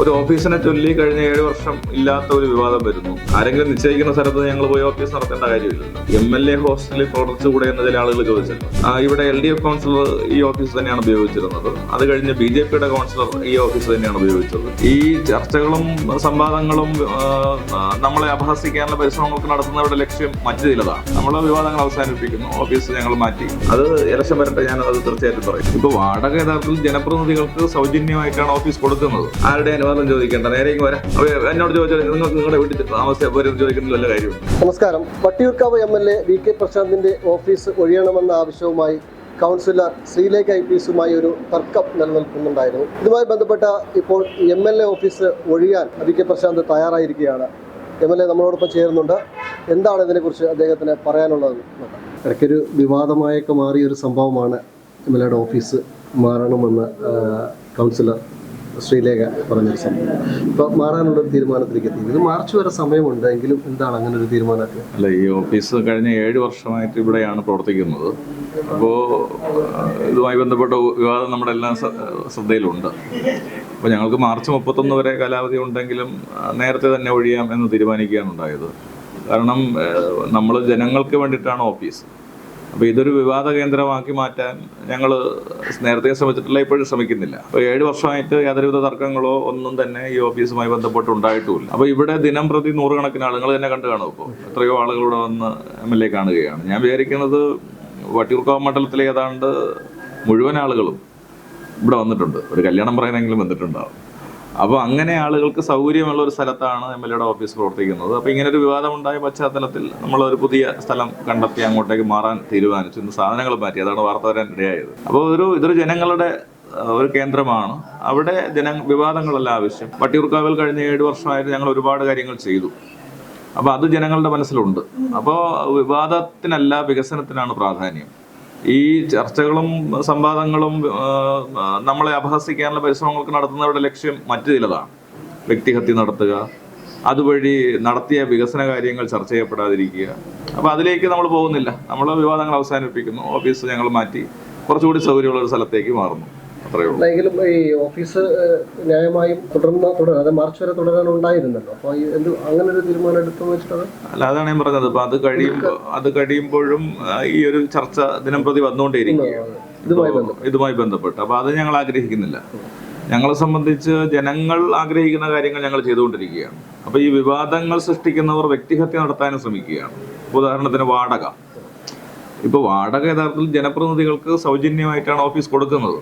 ഒരു ഓഫീസിനെ ചൊല്ലി കഴിഞ്ഞ ഏഴ് വർഷം ഇല്ലാത്ത ഒരു വിവാദം വരുന്നു. ആരെങ്കിലും നിശ്ചയിക്കുന്ന സ്ഥലത്ത് ഞങ്ങൾ പോയി ഓഫീസ് നടത്തേണ്ട കാര്യമില്ലല്ലോ എം എൽ എ ഹോസ്റ്റലിൽ പ്രവർത്തിച്ചുകൂടെ എന്ന് ചില ആളുകൾ ചോദിച്ചല്ലോ ഇവിടെ എൽ ഡി എഫ് കൗൺസിലർ ഈ ഓഫീസ് തന്നെയാണ് ഉപയോഗിച്ചിരുന്നത്. അത് കഴിഞ്ഞ് ബി ജെ പിയുടെ കൗൺസിലർ ഈ ഓഫീസ് തന്നെയാണ് ഉപയോഗിച്ചത്. ഈ ചർച്ചകളും സംവാദങ്ങളും നമ്മളെ അപഹസിക്കാനുള്ള പരിശ്രമങ്ങൾക്ക് നടത്തുന്നവരുടെ ലക്ഷ്യം മറ്റു ചിലതാണ് നമ്മൾ വിവാദങ്ങൾ അവസാനിപ്പിക്കുന്നു. ഓഫീസ് ഞങ്ങൾ മാറ്റി. അത് ഇലക്ഷൻ വരട്ടെ ഞാൻ അത് തീർച്ചയായിട്ടും പറയും. ഇപ്പൊ വാടക യഥാർത്ഥത്തിൽ ജനപ്രതിനിധികൾക്ക് സൗജന്യമായിട്ടാണ് ഓഫീസ് കൊടുക്കുന്നത്. ആരുടെ അനുവാദം ചോദിക്കേണ്ട. നേരെ വരാം. എന്നോട് ചോദിച്ചാൽ നിങ്ങൾക്ക് നിങ്ങളുടെ വീട്ടിൽ താമസിച്ചു വരും ചോദിക്കുന്നതിൽ വല്ല കാര്യം നമസ്കാരം. Vattiyoorkavu M L A V K പ്രശാന്തിന്റെ office ഒഴിയണമെന്ന ആവശ്യവുമായി കൗൺസിലർ ശ്രീലേഖ ഐ പി എസുമായി ഒരു തർക്കം നിലനിൽക്കുന്നുണ്ടായിരുന്നു. ഇതുമായി ബന്ധപ്പെട്ട ഇപ്പോൾ എം എൽ എ ഓഫീസ് ഒഴിയാൻ വി കെ പ്രശാന്ത് തയ്യാറായിരിക്കുകയാണ്. എം എൽ എ നമ്മളോടൊപ്പം ചേരുന്നുണ്ട്. എന്താണ് ഇതിനെക്കുറിച്ച് അദ്ദേഹത്തിന് പറയാനുള്ളത്. ഇടയ്ക്കൊരു വിവാദമായൊക്കെ മാറിയ ഒരു സംഭവമാണ് എം എൽ എയുടെ ഓഫീസ് മാറണമെന്ന് കൗൺസിലർ ശ്രീലേഖ പറഞ്ഞൊരു സംഭവം. ഇപ്പൊ മാറാനുള്ള തീരുമാനത്തിലേക്ക് എത്തി. ഇത് മാർച്ച് വരെ സമയമുണ്ട് എങ്കിലും എന്താണ് അങ്ങനെ ഒരു തീരുമാനമൊക്കെ? അല്ല ഈ ഓഫീസ് കഴിഞ്ഞ ഏഴ് വർഷമായിട്ട് ഇവിടെയാണ് പ്രവർത്തിക്കുന്നത്. അപ്പോൾ ഇതുമായി ബന്ധപ്പെട്ട വിവാദം നമ്മുടെ എല്ലാം ശ്രദ്ധയിലുണ്ട്. അപ്പോൾ ഞങ്ങൾക്ക് മാർച്ച് മുപ്പത്തൊന്ന് വരെ കാലാവധി ഉണ്ടെങ്കിലും നേരത്തെ തന്നെ ഒഴിയാം എന്ന് തീരുമാനിക്കുകയാണ് ഉണ്ടായത്. കാരണം നമ്മൾ ജനങ്ങൾക്ക് വേണ്ടിയിട്ടാണ് ഓഫീസ്. അപ്പോൾ ഇതൊരു വിവാദ കേന്ദ്രമാക്കി മാറ്റാൻ ഞങ്ങൾ നേരത്തെ ശ്രമിച്ചിട്ടില്ല ഇപ്പോഴും ശ്രമിക്കുന്നില്ല. അപ്പോൾ ഏഴ് വർഷമായിട്ട് യാതൊരുവിധ തർക്കങ്ങളോ ഒന്നും തന്നെ ഈ ഓഫീസുമായി ബന്ധപ്പെട്ട് ഉണ്ടായിട്ടുമില്ല അപ്പോൾ ഇവിടെ ദിനം പ്രതി നൂറുകണക്കിന് ആളുകൾ തന്നെ കണ്ടു കാണും ഇപ്പോൾ എത്രയോ ആളുകൾ ഇവിടെ വന്ന് എം എൽ എ കാണുകയാണ്. ഞാൻ വിചാരിക്കുന്നത് വട്ടിയൂർക്കാവ് മണ്ഡലത്തിലെ ഏതാണ്ട് മുഴുവൻ ആളുകളും ഇവിടെ വന്നിട്ടുണ്ട്. ഒരു കല്യാണം പറയാനെങ്കിലും വന്നിട്ടുണ്ടാവും. അപ്പോൾ അങ്ങനെ ആളുകൾക്ക് സൗകര്യമുള്ള ഒരു സ്ഥലത്താണ് എം എൽ എയുടെ ഓഫീസ് പ്രവർത്തിക്കുന്നത്. അപ്പോൾ ഇങ്ങനെ ഒരു വിവാദമുണ്ടായ പശ്ചാത്തലത്തിൽ നമ്മൾ ഒരു പുതിയ സ്ഥലം കണ്ടെത്തി അങ്ങോട്ടേക്ക് മാറാൻ തീരുമാനിച്ചു. ഇന്ന് സാധനങ്ങൾ മാറ്റി. അതാണ് വാർത്ത വരാൻ ഇടയായത് അപ്പോൾ ഒരു ഇതൊരു ജനങ്ങളുടെ ഒരു കേന്ദ്രമാണ്. അവിടെ ജന വിവാദങ്ങളല്ല ആവശ്യം. വട്ടിയൂർക്കാവിൽ കഴിഞ്ഞ ഏഴ് വർഷമായിട്ട് ഞങ്ങൾ ഒരുപാട് കാര്യങ്ങൾ ചെയ്തു. അപ്പോൾ അത് ജനങ്ങളുടെ മനസ്സിലുണ്ട്. അപ്പോൾ വിവാദത്തിനല്ല വികസനത്തിനാണ് പ്രാധാന്യം. ഈ ചർച്ചകളും സംവാദങ്ങളും നമ്മളെ അപഹസിക്കാനുള്ള പരിശ്രമങ്ങൾക്ക് നടത്തുന്നവരുടെ ലക്ഷ്യം മറ്റു ചിലതാണ് വ്യക്തിഹത്യ നടത്തുക അതുവഴി നടത്തിയ വികസന കാര്യങ്ങൾ ചർച്ച ചെയ്യപ്പെടാതിരിക്കുക. അപ്പൊ അതിലേക്ക് നമ്മൾ പോകുന്നില്ല. നമ്മൾ വിവാദങ്ങൾ അവസാനിപ്പിക്കുന്നു. ഓഫീസ് ഞങ്ങൾ മാറ്റി കുറച്ചുകൂടി സൗകര്യമുള്ള ഒരു സ്ഥലത്തേക്ക് മാറുന്നു. എങ്കിലും ഈ ഓഫീസ് ന്യായമായും തുടർന്ന് തുടരും അത് മാർച്ച് വരെ തുടരാനുണ്ടായിരുന്നല്ലോ. അപ്പോൾ എന്ത് അങ്ങനെ ഒരു തീരുമാനം എടുത്തു വെച്ചിട്ടത് അല്ല അതാണ് ഞാൻ പറഞ്ഞത്. അപ്പൊ അത് കഴിയുമ്പോൾ അത് കഴിയുമ്പോഴും ഈ ഒരു ചർച്ച ദിനം പ്രതി വന്നുകൊണ്ടേയിരിക്കുകയാണ് ഇതുമായി ബന്ധപ്പെട്ട്. അപ്പൊ അത് ഞങ്ങൾ ആഗ്രഹിക്കുന്നില്ല. ഞങ്ങളെ സംബന്ധിച്ച് ജനങ്ങൾ ആഗ്രഹിക്കുന്ന കാര്യങ്ങൾ ഞങ്ങൾ ചെയ്തുകൊണ്ടിരിക്കുകയാണ്. അപ്പൊ ഈ വിവാദങ്ങൾ സൃഷ്ടിക്കുന്നവർ വ്യക്തിഹത്യ നടത്താനും ശ്രമിക്കുകയാണ്. ഉദാഹരണത്തിന് വാടക. ഇപ്പൊ വാടക യഥാർത്ഥത്തിൽ ജനപ്രതിനിധികൾക്ക് സൗജന്യമായിട്ടാണ് ഓഫീസ് കൊടുക്കുന്നത്.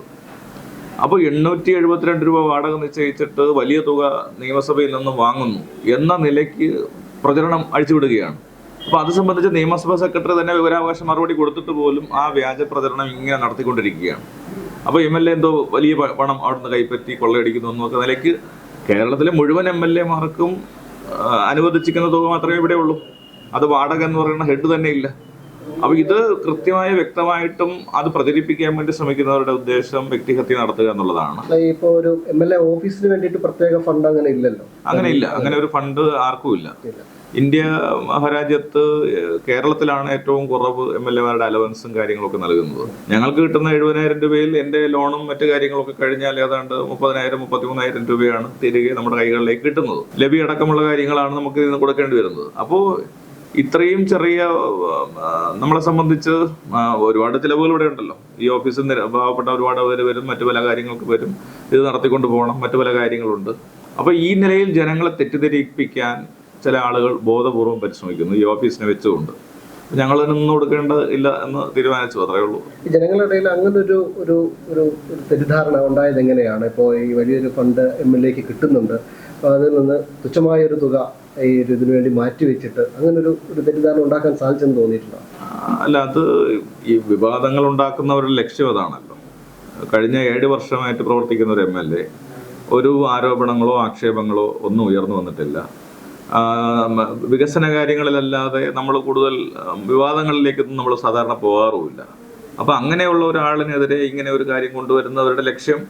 അപ്പോൾ എണ്ണൂറ്റി എഴുപത്തിരണ്ട് രൂപ വാടക നിശ്ചയിച്ചിട്ട് വലിയ തുക നിയമസഭയിൽ നിന്നും വാങ്ങുന്നു. എന്ന നിലയ്ക്ക് പ്രചരണം അഴിച്ചുവിടുകയാണ്. അപ്പോൾ അത് സംബന്ധിച്ച് നിയമസഭാ സെക്രട്ടറി തന്നെ വിവരാവകാശ മറുപടി കൊടുത്തിട്ട് പോലും ആ വ്യാജ പ്രചരണം ഇങ്ങനെ നടത്തിക്കൊണ്ടിരിക്കുകയാണ്. അപ്പോൾ എം എൽ എ എന്തോ വലിയ പണം അവിടുന്ന് കൈപ്പറ്റി കൊള്ളയടിക്കുന്നു എന്നൊക്കെ നിലയ്ക്ക് കേരളത്തിലെ മുഴുവൻ എം എൽ എമാർക്കും അനുവദിച്ചിരിക്കുന്ന തുക മാത്രമേ ഇവിടെ ഉള്ളൂ അത് വാടക എന്ന് പറയുന്ന ഹെഡ് തന്നെ ഇല്ല അപ്പൊ ഇത് കൃത്യമായി വ്യക്തമായിട്ടും അത് പ്രചരിപ്പിക്കാൻ വേണ്ടി ശ്രമിക്കുന്നവരുടെ ഉദ്ദേശം വ്യക്തിഹത്യ നടത്തുക എന്നുള്ളതാണ്. ഇപ്പോൾ ഒരു എം എൽ എ ഓഫീസിന് വേണ്ടിയിട്ട് പ്രത്യേക ഫണ്ട് അങ്ങനെ ഇല്ലല്ലോ? അങ്ങനെ ഇല്ല. അങ്ങനെ ഒരു ഫണ്ട് ആർക്കും ഇല്ല. ഇല്ല. ഇന്ത്യ മഹാരാജ്യത്ത് കേരളത്തിലാണ് ഏറ്റവും കുറവ് എം എൽ എമാരുടെ അലവൻസും കാര്യങ്ങളൊക്കെ നൽകുന്നത്. ഞങ്ങൾക്ക് കിട്ടുന്ന എഴുപതിനായിരം രൂപയിൽ എന്റെ ലോണും മറ്റു കാര്യങ്ങളൊക്കെ കഴിഞ്ഞാൽ ഏതാണ്ട് മുപ്പതിനായിരം മുപ്പത്തിമൂന്നായിരം രൂപയാണ് തിരികെ നമ്മുടെ കൈകളിലേക്ക് കിട്ടുന്നത്. ലഭ്യ അടക്കമുള്ള കാര്യങ്ങളാണ് നമുക്ക് ഇതിന് കൊടുക്കേണ്ടി വരുന്നത്. അപ്പോൾ ഇത്രയും ചെറിയ നമ്മളെ സംബന്ധിച്ച് ഒരുപാട് ചിലവുകൾ ഇവിടെ ഉണ്ടല്ലോ. ഈ ഓഫീസിൽ പാവപ്പെട്ട ഒരുപാട് പേര് വരും മറ്റു പല കാര്യങ്ങൾക്ക് വരും. ഇത് നടത്തിക്കൊണ്ട് പോകണം മറ്റു പല കാര്യങ്ങളുണ്ട്. അപ്പോൾ ഈ നിലയിൽ ജനങ്ങളെ തെറ്റിദ്ധരിപ്പിക്കാൻ ചില ആളുകൾ ബോധപൂർവം പരിശ്രമിക്കുന്നു ഈ ഓഫീസിനെ വെച്ചുകൊണ്ട്. ഞങ്ങൾ അതിനൊന്നും കൊടുക്കേണ്ട ഇല്ല എന്ന് തീരുമാനിച്ചു അത്രേ ഉള്ളൂ. ജനങ്ങളുടെ ഇടയിൽ അങ്ങനെ ഒരു ഒരു ഒരു ഒരു തെറ്റിദ്ധാരണ ഉണ്ടായത് എങ്ങനെയാണ് ഇപ്പോൾ ഈ വലിയൊരു ഫണ്ട് എം എൽ എക്ക് കിട്ടുന്നുണ്ട്. അപ്പോൾ അതിൽ നിന്ന് തുച്ഛമായ ഒരു തുക ഈ ഒരു ഇതിനു വേണ്ടി മാറ്റി വെച്ചിട്ട് അങ്ങനെ ഒരു ഒരു തെറ്റിദ്ധാരണ ഉണ്ടാക്കാൻ സാധിച്ചെന്ന് തോന്നിയിട്ടുണ്ടോ? അല്ല അത് ഈ വിവാദങ്ങൾ ഉണ്ടാക്കുന്നവരുടെ ലക്ഷ്യം അതാണല്ലോ. കഴിഞ്ഞ ഏഴ് വർഷമായിട്ട് പ്രവർത്തിക്കുന്ന ഒരു എം എൽ എ ഒരു ആരോപണങ്ങളോ ആക്ഷേപങ്ങളോ ഒന്നും ഉയർന്നു വന്നിട്ടില്ല. വികസന കാര്യങ്ങളിലല്ലാതെ നമ്മൾ കൂടുതൽ വിവാദങ്ങളിലേക്കൊന്നും നമ്മൾ സാധാരണ പോകാറുമില്ല. അപ്പം അങ്ങനെയുള്ള ഒരാളിനെതിരെ ഇങ്ങനെ ഒരു കാര്യം കൊണ്ടുവരുന്നവരുടെ ലക്ഷ്യം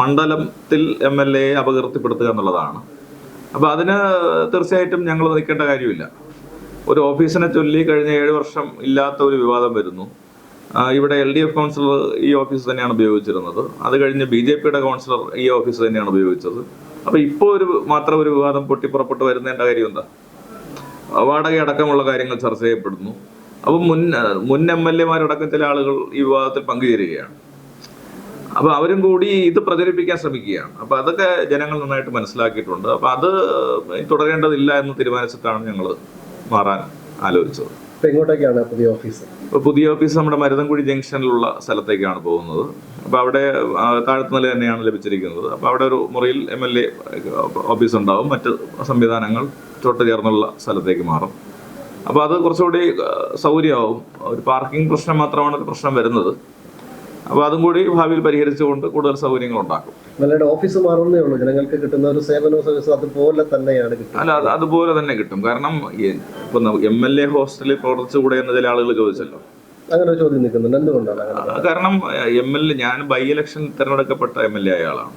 മണ്ഡലത്തിൽ എം എൽ എയെ അപകീർത്തിപ്പെടുത്തുക എന്നുള്ളതാണ്. അപ്പോൾ അതിന് തീർച്ചയായിട്ടും ഞങ്ങൾ നിൽക്കേണ്ട കാര്യമില്ല. ഒരു ഓഫീസിനെ ചൊല്ലി കഴിഞ്ഞ ഏഴ് വർഷം ഇല്ലാത്ത ഒരു വിവാദം വരുന്നു. ഇവിടെ എൽ ഡി എഫ് കൗൺസിലർ ഈ ഓഫീസ് തന്നെയാണ് ഉപയോഗിച്ചിരുന്നത്. അത് കഴിഞ്ഞ് ബി ജെ പിയുടെ കൗൺസിലർ ഈ ഓഫീസ് തന്നെയാണ് ഉപയോഗിച്ചത്. അപ്പോൾ ഇപ്പോൾ ഒരു മാത്രം ഒരു വിവാദം പൊട്ടിപ്പുറപ്പെട്ട് വരുന്നതിന്റെ കാര്യം എന്താ? വാടക അടക്കമുള്ള കാര്യങ്ങൾ ചർച്ച ചെയ്യപ്പെടുന്നു. അപ്പൊ മുൻ മുൻ എം എൽ എമാരടക്കം ചില ആളുകൾ ഈ വിവാദത്തിൽ പങ്കുചേരുകയാണ്. അപ്പൊ അവരും കൂടി ഇത് പ്രചരിപ്പിക്കാൻ ശ്രമിക്കുകയാണ്. അപ്പോൾ അതൊക്കെ ജനങ്ങൾ നന്നായിട്ട് മനസ്സിലാക്കിയിട്ടുണ്ട്. അപ്പോൾ അത് തുടരേണ്ടതില്ല എന്ന് തീരുമാനിച്ചിട്ടാണ് ഞങ്ങൾ മാറാൻ ആലോചിച്ചത്. എങ്ങോട്ടേക്കാണ് പുതിയ ഓഫീസ്? പുതിയ ഓഫീസ് നമ്മുടെ മരുതൻകുഴി ജംഗ്ഷനിലുള്ള സ്ഥലത്തേക്കാണ് പോകുന്നത്. അപ്പൊ അവിടെ താഴത്തെ നില തന്നെയാണ് ലഭിച്ചിരിക്കുന്നത്. അപ്പൊ അവിടെ ഒരു മുറിയിൽ എം എൽ എ ഓഫീസ് ഉണ്ടാവും. മറ്റ് സംവിധാനങ്ങൾ ചോട്ട് ചേർന്നുള്ള സ്ഥലത്തേക്ക് മാറും. അപ്പൊ അത് കുറച്ചുകൂടി സൗകര്യമാവും. ഒരു പാർക്കിംഗ് പ്രശ്നം മാത്രമാണ് ഒരു പ്രശ്നം വരുന്നത്. അപ്പൊ അതും കൂടി ഭാവിയിൽ പരിഹരിച്ചുകൊണ്ട് കൂടുതൽ സൗകര്യങ്ങൾ ഉണ്ടാക്കും ഓഫീസ് മാറുന്നേ ഉള്ളൂ. ജനങ്ങൾക്ക് കിട്ടുന്ന ഒരു സേവനവും സർവീസും അതുപോലെ തന്നെയാണ് കിട്ടുന്നത്. അല്ല അത് അതുപോലെ തന്നെ കിട്ടും. കാരണം ഇപ്പം എം എൽ എ ഹോസ്റ്റലിൽ പ്രവർത്തിച്ചുകൂടെ എന്ന് ചില ആളുകൾ ചോദിച്ചല്ലോ. അങ്ങനെ ചോദ്യം നിൽക്കുന്നുണ്ട്. എന്തുകൊണ്ടാണ് കാരണം എം എൽ എ ഞാൻ ബൈ ഇലക്ഷൻ തിരഞ്ഞെടുക്കപ്പെട്ട എം എൽ എ ആയ ആളാണ്.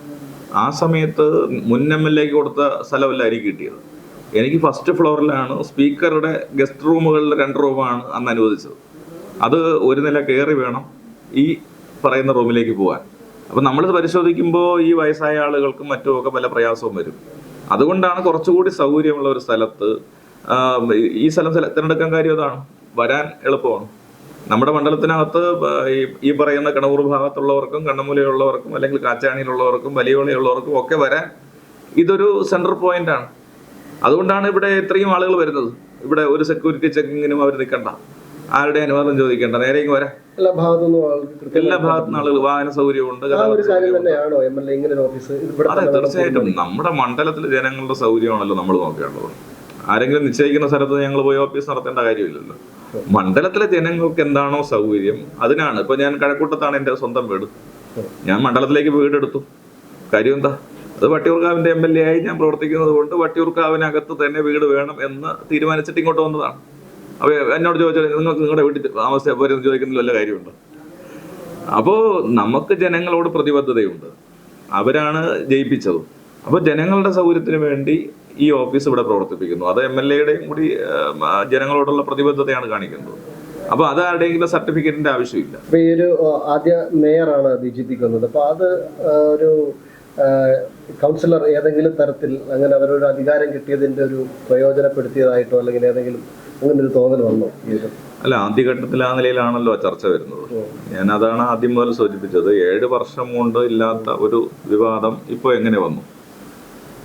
ആ സമയത്ത് മുൻ എം എൽ എക്ക് കൊടുത്ത സ്ഥലമല്ല എനിക്ക് കിട്ടിയത്. എനിക്ക് ഫസ്റ്റ് ഫ്ലോറിലാണ് സ്പീക്കറുടെ ഗസ്റ്റ് റൂമുകളിൽ രണ്ട് റൂമാണ് അന്ന് അനുവദിച്ചത്. അത് ഒരു നില കയറി വേണം. ഈ പറയുന്ന റൂമിലേക്ക് പോകാൻ അപ്പൊ നമ്മളിത് പരിശോധിക്കുമ്പോൾ ഈ വയസ്സായ ആളുകൾക്കും മറ്റുമൊക്കെ പല പ്രയാസവും വരും. അതുകൊണ്ടാണ് കുറച്ചുകൂടി സൗകര്യമുള്ള ഒരു സ്ഥലത്ത് ഈ സ്ഥലം തിരഞ്ഞെടുക്കാൻ കാര്യം അതാണ്. വരാൻ എളുപ്പമാണ്. നമ്മുടെ മണ്ഡലത്തിനകത്ത് ഈ പറയുന്ന കണവൂർ ഭാഗത്തുള്ളവർക്കും കണ്ണമൂലയുള്ളവർക്കും അല്ലെങ്കിൽ കാച്ചാണിയിലുള്ളവർക്കും വലിയവളിയുള്ളവർക്കും ഒക്കെ വരാൻ ഇതൊരു സെൻട്രൽ പോയിന്റ് ആണ് അതുകൊണ്ടാണ് ഇവിടെ ഇത്രയും ആളുകൾ വരുന്നത്. ഇവിടെ ഒരു സെക്യൂരിറ്റി ചെക്കിങ്ങിനും അവർ നിൽക്കണ്ട. ആരുടെ അനുവാദം ചോദിക്കേണ്ട. നേരെ ഇങ്ങ് വരാം. എല്ലാ ഭാഗത്തുനിന്നും എല്ലാ ഭാഗത്തുനിന്ന് ആളുകൾ വാഹന സൗകര്യമുണ്ട് അതെ തീർച്ചയായിട്ടും. നമ്മുടെ മണ്ഡലത്തിലെ ജനങ്ങളുടെ സൗകര്യമാണല്ലോ നമ്മൾ നോക്കേണ്ടത്. ആരെങ്കിലും നിശ്ചയിക്കുന്ന സ്ഥലത്ത് ഞങ്ങൾ പോയി ഓഫീസ് നടത്തേണ്ട കാര്യമില്ലല്ലോ. മണ്ഡലത്തിലെ ജനങ്ങൾക്ക് എന്താണോ സൗകര്യം അതിനാണ്. ഇപ്പൊ ഞാൻ കഴക്കൂട്ടത്താണ് എന്റെ സ്വന്തം വീട്. ഞാൻ മണ്ഡലത്തിലേക്ക് വീടെടുത്തു. കാര്യം എന്താ? അത് വട്ടിയൂർക്കാവിന്റെ എം എൽ എ ആയി ഞാൻ പ്രവർത്തിക്കുന്നത് കൊണ്ട് വട്ടിയൂർക്കാവിനകത്ത് തന്നെ വീട് വേണം എന്ന് തീരുമാനിച്ചിട്ട് ഇങ്ങോട്ട് വന്നതാണ്. അപ്പൊ എന്നോട് ചോദിച്ചാൽ നിങ്ങൾക്ക് നിങ്ങളുടെ വീട്ടിൽ താമസ പോരെ എന്ന് ചോദിക്കുന്നതിൽ വല്ല കാര്യമുണ്ടോ? അപ്പോൾ നമുക്ക് ജനങ്ങളോട് പ്രതിബദ്ധതയുണ്ട്. അവരാണ് ജയിപ്പിച്ചത്. അപ്പോൾ ജനങ്ങളുടെ സൗകര്യത്തിന് വേണ്ടി ഈ ഓഫീസ് ഇവിടെ പ്രവർത്തിപ്പിക്കുന്നു. അത് എം എൽ എയുടെയും കൂടി ജനങ്ങളോടുള്ള പ്രതിബദ്ധതയാണ് കാണിക്കുന്നത്. അപ്പൊ അത് ആരുടെയെങ്കിലും സർട്ടിഫിക്കറ്റിന്റെ ആവശ്യമില്ല. അപ്പൊ ഈ ഒരു ആദ്യ മേയറാണ് വന്നത്. അപ്പൊ അത് ഒരു കൗൺസിലർ ഏതെങ്കിലും തരത്തിൽ അങ്ങനെ അവരൊരു അധികാരം കിട്ടിയതിന്റെ ഒരു പ്രയോജനപ്പെടുത്തിയതായിട്ടോ അല്ലെങ്കിൽ ഏതെങ്കിലും അങ്ങനെ തോന്നൽ വന്നു. അല്ല ആദ്യഘട്ടത്തിൽ ആ നിലയിലാണല്ലോ ചർച്ച വരുന്നത്. ഞാൻ അതാണ് ആദ്യം മുതൽ സൂചിപ്പിച്ചത്. ഏഴ് വർഷം കൊണ്ട് ഇല്ലാത്ത ഒരു വിവാദം ഇപ്പോൾ എങ്ങനെ വന്നു?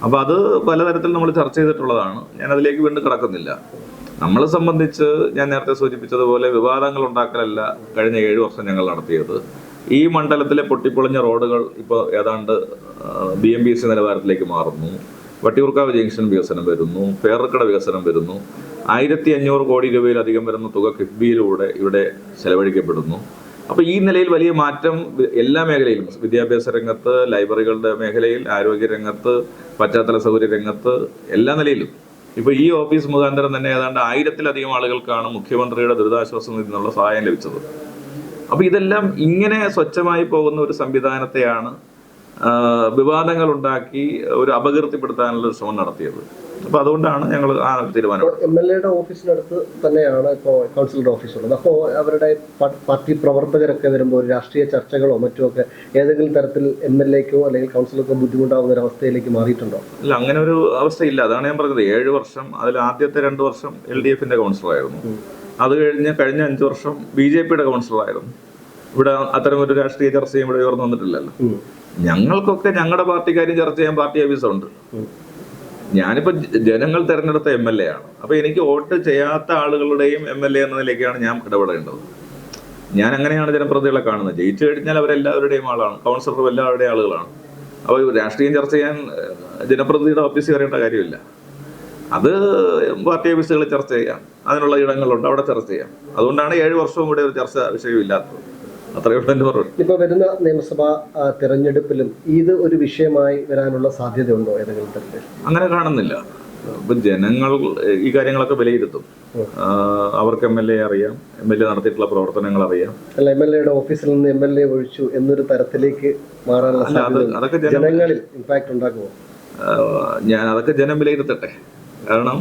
അപ്പോൾ അത് പലതരത്തിൽ നമ്മൾ ചർച്ച ചെയ്തിട്ടുള്ളതാണ്. ഞാൻ അതിലേക്ക് വീണ്ടും കിടക്കുന്നില്ല. നമ്മളെ സംബന്ധിച്ച് ഞാൻ നേരത്തെ സൂചിപ്പിച്ചതുപോലെ വിവാദങ്ങൾ ഉണ്ടാക്കലല്ല കഴിഞ്ഞ ഏഴ് വർഷം ഞങ്ങൾ നടത്തിയത്. ഈ മണ്ഡലത്തിലെ പൊട്ടിപ്പൊളിഞ്ഞ റോഡുകൾ ഇപ്പോൾ ഏതാണ്ട് ബി എം ബി സി നിലവാരത്തിലേക്ക് മാറുന്നു. വട്ടിയൂർക്കാവ് ജംഗ്ഷൻ വികസനം വരുന്നു. പേർക്കട വികസനം വരുന്നു. ആയിരത്തി അഞ്ഞൂറ് കോടി രൂപയിലധികം വരുന്ന തുക കിഫ്ബിയിലൂടെ ഇവിടെ ചെലവഴിക്കപ്പെടുന്നു. അപ്പോൾ ഈ നിലയിൽ വലിയ മാറ്റം എല്ലാ മേഖലയിലും വിദ്യാഭ്യാസ രംഗത്ത് ലൈബ്രറികളുടെ മേഖലയിൽ ആരോഗ്യ രംഗത്ത് പശ്ചാത്തല സൗകര്യ രംഗത്ത് എല്ലാ നിലയിലും. ഇപ്പൊ ഈ ഓഫീസ് മുഖാന്തരം തന്നെ ഏതാണ്ട് ആയിരത്തിലധികം ആളുകൾക്കാണ് മുഖ്യമന്ത്രിയുടെ ദുരിതാശ്വാസ നിധി നിന്നുള്ള സഹായം ലഭിച്ചത്. അപ്പോൾ ഇതെല്ലാം ഇങ്ങനെ സ്വച്ഛമായി പോകുന്ന ഒരു സംവിധാനത്തെയാണ് വിവാദങ്ങൾ ഉണ്ടാക്കി ഒരു അപകീർത്തിപ്പെടുത്താനുള്ള ശ്രമം നടത്തിയത്. അപ്പൊ അതുകൊണ്ടാണ് ഞങ്ങൾ ആ തീരുമാനം എം എൽ എയുടെ ഓഫീസിനടുത്ത് തന്നെയാണ് ഇപ്പോൾ കൗൺസിലറുടെ ഓഫീസ് ഉള്ളത് അപ്പോൾ അവരുടെ പാർട്ടി പ്രവർത്തകരൊക്കെ വരുമ്പോൾ രാഷ്ട്രീയ ചർച്ചകളോ മറ്റോ ഒക്കെ ഏതെങ്കിലും തരത്തിൽ എം എൽ എക്കോ അല്ലെങ്കിൽ കൗൺസിലർക്കോ ബുദ്ധിമുട്ടാവുന്ന ഒരു അവസ്ഥയിലേക്ക് മാറിയിട്ടുണ്ടോ? അല്ല അങ്ങനെ ഒരു അവസ്ഥയില്ല. അതാണ് ഞാൻ പറഞ്ഞത്. ഏഴ് വർഷം അതിൽ ആദ്യത്തെ രണ്ട് വർഷം എൽ ഡി എഫിന്റെ കൗൺസിലറായിരുന്നു. അത് കഴിഞ്ഞ് കഴിഞ്ഞ അഞ്ച് വർഷം ബി ജെ പിയുടെ കൗൺസിലറായിരുന്നു. ഇവിടെ അത്തരം ഒരു രാഷ്ട്രീയ ചർച്ചയും ഇവിടെ ഉയർന്നു വന്നിട്ടില്ലല്ലോ. ഞങ്ങൾക്കൊക്കെ ഞങ്ങളുടെ പാർട്ടിക്കാരും ചർച്ച ചെയ്യാൻ പാർട്ടി ഓഫീസുണ്ട്. ഞാനിപ്പോ ജ- ജനങ്ങൾ തെരഞ്ഞെടുത്ത എം എൽ എ ആണ്. അപ്പൊ എനിക്ക് വോട്ട് ചെയ്യാത്ത ആളുകളുടെയും എം എൽ എ എന്ന നിലയ്ക്കാണ് ഞാൻ ഇടപെടേണ്ടത്. ഞാൻ അങ്ങനെയാണ് ജനപ്രതികളെ കാണുന്നത്. ജയിച്ചു കഴിഞ്ഞാൽ അവരെല്ലാവരുടെയും ആളാണ്. കൗൺസിലറും എല്ലാവരുടെയും ആളുകളാണ്. അപ്പോൾ രാഷ്ട്രീയം ചർച്ച ചെയ്യാൻ ജനപ്രതിനിധിയുടെ ഓഫീസിൽ വരേണ്ട കാര്യമില്ല. അത് പാർട്ടി ഓഫീസുകളിൽ ചർച്ച ചെയ്യാം. അതിനുള്ള ഇടങ്ങളുണ്ട്. അവിടെ ചർച്ച ചെയ്യാം. അതുകൊണ്ടാണ് ഏഴ് വർഷവും കൂടി ഒരു ചർച്ച വിഷയമില്ലാത്തത്. ഇപ്പോൾ വരുന്ന നിയമസഭാ തെരഞ്ഞെടുപ്പിലും ഇത് ഒരു വിഷയമായി വരാനുള്ള സാധ്യതയുണ്ടോ ഏതെങ്കിലും തരത്തിൽ? അങ്ങനെ കാണുന്നില്ല. ഇപ്പൊ ജനങ്ങൾ ഈ കാര്യങ്ങളൊക്കെ വിലയിരുത്തും. അവർക്ക് എം എൽ എ അറിയാം എം എൽ എ നടത്തിയിട്ടുള്ള പ്രവർത്തനങ്ങൾ അറിയാം. അല്ല എം എൽ എയുടെ ഓഫീസിൽ നിന്ന് എം എൽ എ ഒഴിച്ചു എന്നൊരു തരത്തിലേക്ക് മാറാനുള്ള അതൊക്കെ ജനങ്ങളിൽ ഇമ്പാക്ട് ഉണ്ടാക്കുമോ? ഞാൻ അതൊക്കെ ജനം വിലയിരുത്തട്ടെ. കാരണം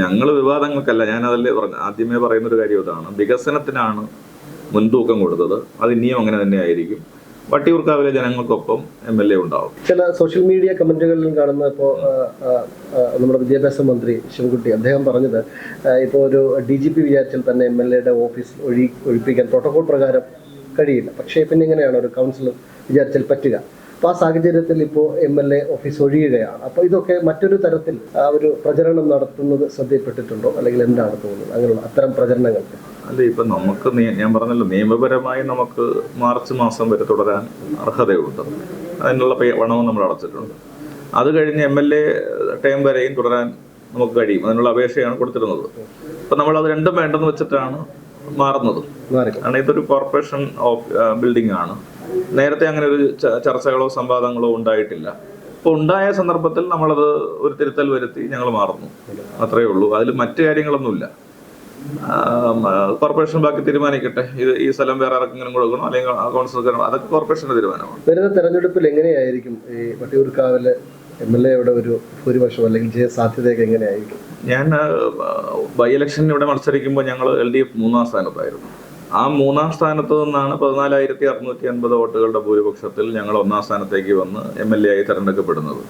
ഞങ്ങൾ വിവാദങ്ങൾക്കല്ല ഞാൻ അതല്ലേ പറഞ്ഞു ആദ്യമേ പറയുന്ന ഒരു കാര്യം ഇതാണ്. വികസനത്തിനാണ് മുൻതൂക്കം കൊടുത്തത്. അത് ഇനിയും അങ്ങനെ തന്നെ ആയിരിക്കും. വട്ടിയൂർക്കാവിലെ ജനങ്ങൾക്കൊപ്പം എം എൽ എ ഉണ്ടാവും. ചില സോഷ്യൽ മീഡിയ കമന്റുകളിലും കാണുന്ന ഇപ്പോൾ നമ്മുടെ വിദ്യാഭ്യാസ മന്ത്രി ശിവൻകുട്ടി അദ്ദേഹം പറഞ്ഞത് ഇപ്പോൾ ഒരു ഡി ജി പി വിചാരിച്ചാൽ തന്നെ എം എൽ എയുടെ ഓഫീസ് ഒഴി ഒഴിപ്പിക്കാൻ പ്രോട്ടോകോൾ പ്രകാരം കഴിയില്ല. പക്ഷേ പിന്നെ ഇങ്ങനെയാണ് ഒരു കൗൺസിലർ വിചാരിച്ചാൽ പറ്റുക? അപ്പോൾ ആ സാഹചര്യത്തിൽ ഇപ്പോൾ എം എൽ എ ഓഫീസ് ഒഴിയുകയാണ്. അപ്പോൾ ഇതൊക്കെ മറ്റൊരു തരത്തിൽ ആ ഒരു പ്രചരണം നടത്തുന്നത് ശ്രദ്ധയിൽപ്പെട്ടിട്ടുണ്ടോ? അല്ലെങ്കിൽ എന്താണ് തോന്നുന്നത്? അങ്ങനെയുള്ള അത്തരം പ്രചരണങ്ങൾക്ക്. അല്ല ഇപ്പം നമുക്ക് ഞാൻ പറഞ്ഞല്ലോ നിയമപരമായി നമുക്ക് മാർച്ച് മാസം വരെ തുടരാൻ അർഹതയുണ്ട്. അതിനുള്ള പണവും നമ്മൾ അടച്ചിട്ടുണ്ട്. അത് കഴിഞ്ഞ് എം എൽ എ ടൈം വരെയും തുടരാൻ നമുക്ക് കഴിയും. അതിനുള്ള അപേക്ഷയാണ് കൊടുത്തിരുന്നത്. അപ്പം നമ്മൾ അത് രണ്ടും വേണ്ടെന്ന് വെച്ചിട്ടാണ് മാറുന്നത്. കാരണം ഇതൊരു കോർപ്പറേഷൻ ഓഫ് ബിൽഡിംഗ് ആണ്. നേരത്തെ അങ്ങനെ ഒരു ചർച്ചകളോ സംവാദങ്ങളോ ഉണ്ടായിട്ടില്ല. അപ്പോൾ ഉണ്ടായ സന്ദർഭത്തിൽ നമ്മളത് ഒരു തിരുത്തൽ വരുത്തി ഞങ്ങൾ മാറുന്നു. അത്രയേ ഉള്ളൂ. അതിൽ മറ്റു കാര്യങ്ങളൊന്നുമില്ല. കോർപ്പറേഷൻ ബാക്കി തീരുമാനിക്കട്ടെ. ഇത് ഈ സ്ഥലം വേറെ ആർക്കെങ്കിലും കൊടുക്കണോ? അല്ലെങ്കിൽ അക്കൗണ്ട്സ് കൗൺസിലർക്ക് അതൊക്കെ കോർപ്പറേഷന്റെ തീരുമാനമാണ്. വരുന്ന തെരഞ്ഞെടുപ്പിൽ എങ്ങനെയായിരിക്കും ഈ വട്ടിയൂർക്കാവിലെ എം എൽ എയുടെ ഒരു ഭൂരിപക്ഷം അല്ലെങ്കിൽ ജയ സാധ്യതയൊക്കെ എങ്ങനെയായിരിക്കും? ഞാൻ ബൈ ഇലക്ഷൻ ഇവിടെ മത്സരിക്കുമ്പോൾ ഞങ്ങൾ എൽ ഡി എഫ് മൂന്നാം സ്ഥാനത്തായിരുന്നു. ആ മൂന്നാം സ്ഥാനത്ത് നിന്നാണ് പതിനാലായിരത്തി അറുന്നൂറ്റി അൻപത് വോട്ടുകളുടെ ഭൂരിപക്ഷത്തിൽ ഞങ്ങൾ ഒന്നാം സ്ഥാനത്തേക്ക് വന്ന് എം എൽ എ ആയി തെരഞ്ഞെടുക്കപ്പെടുന്നത്.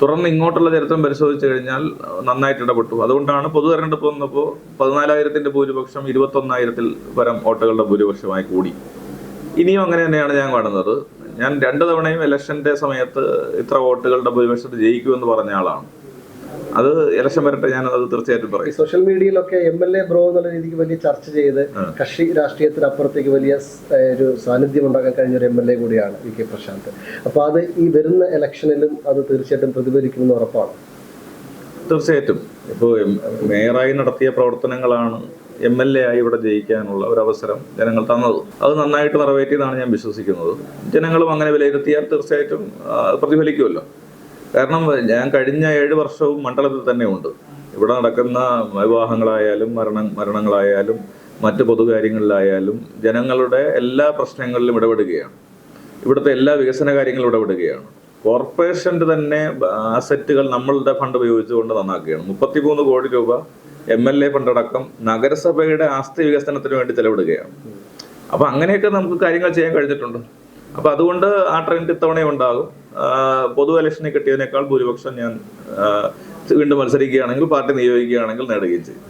തുടർന്ന് ഇങ്ങോട്ടുള്ള ചരിത്രം പരിശോധിച്ചു കഴിഞ്ഞാൽ നന്നായിട്ട് ഇടപെട്ടു. അതുകൊണ്ടാണ് പൊതു തെരഞ്ഞെടുപ്പ് വന്നപ്പോൾ പതിനാലായിരത്തിന്റെ ഭൂരിപക്ഷം ഇരുപത്തൊന്നായിരത്തിൽ പരം വോട്ടുകളുടെ ഭൂരിപക്ഷമായി കൂടി. ഇനിയും അങ്ങനെ തന്നെയാണ് ഞാൻ കാണുന്നത്. ഞാൻ രണ്ടു തവണയും ഇലക്ഷന്റെ സമയത്ത് ഇത്ര വോട്ടുകളുടെ ഭൂരിപക്ഷത്തിൽ ജയിക്കുമെന്ന് പറഞ്ഞ ആളാണ്. അത് ഇലക്ഷൻ വരട്ടെ ഞാൻ അത് തീർച്ചയായിട്ടും പറയും. സോഷ്യൽ മീഡിയയിലൊക്കെ എം എൽ എ ബ്രോ എന്നുള്ള രീതിക്ക് വലിയ ചർച്ച ചെയ്ത് കക്ഷി രാഷ്ട്രീയത്തിന് അപ്പുറത്തേക്ക് വലിയ ഒരു സാന്നിധ്യം ഉണ്ടാക്കാൻ കഴിഞ്ഞ ഒരു എം എൽ എ കൂടിയാണ് വി കെ പ്രശാന്ത്. അപ്പോൾ അത് ഈ വരുന്ന ഇലക്ഷനിലും അത് തീർച്ചയായിട്ടും പ്രതിഫലിക്കുമെന്ന് ഉറപ്പാണ്. തീർച്ചയായിട്ടും. ഇപ്പോൾ മേയറായി നടത്തിയ പ്രവർത്തനങ്ങളാണ് എം എൽ എ ആയി ഇവിടെ ജയിക്കാനുള്ള ഒരു അവസരം ജനങ്ങൾ തന്നത്. അത് നന്നായിട്ട് നിറവേറ്റിയതാണ് ഞാൻ വിശ്വസിക്കുന്നത്. ജനങ്ങളും അങ്ങനെ വിലയിരുത്തിയാൽ തീർച്ചയായിട്ടും പ്രതിഫലിക്കുമല്ലോ. കാരണം ഞാൻ കഴിഞ്ഞ ഏഴ് വർഷവും മണ്ഡലത്തിൽ തന്നെ ഉണ്ട്. ഇവിടെ നടക്കുന്ന വിവാഹങ്ങളായാലും മരണ മരണങ്ങളായാലും മറ്റ് പൊതുകാര്യങ്ങളിലായാലും ജനങ്ങളുടെ എല്ലാ പ്രശ്നങ്ങളിലും ഇടപെടുകയാണ്. ഇവിടുത്തെ എല്ലാ വികസന കാര്യങ്ങളും ഇടപെടുകയാണ്. കോർപ്പറേഷന്റെ തന്നെ അസറ്റുകൾ നമ്മളുടെ ഫണ്ട് ഉപയോഗിച്ചുകൊണ്ട് നന്നാക്കുകയാണ്. മുപ്പത്തിമൂന്ന് കോടി രൂപ എം എൽ എ ഫണ്ടടക്കം നഗരസഭയുടെ ആസ്തി വികസനത്തിന് വേണ്ടി ചെലവിടുകയാണ്. അപ്പൊ അങ്ങനെയൊക്കെ നമുക്ക് കാര്യങ്ങൾ ചെയ്യാൻ കഴിഞ്ഞിട്ടുണ്ട്. അപ്പൊ അതുകൊണ്ട് ആ ട്രെൻഡ് ഇത്തവണയും ഉണ്ടാകും. പൊതു ഇലക്ഷന് കിട്ടിയതിനേക്കാൾ ഭൂരിപക്ഷം ഞാൻ വീണ്ടും മത്സരിക്കുകയാണെങ്കിൽ പാർട്ടി നിയോഗിക്കുകയാണെങ്കിൽ നേടുകയും ചെയ്യും.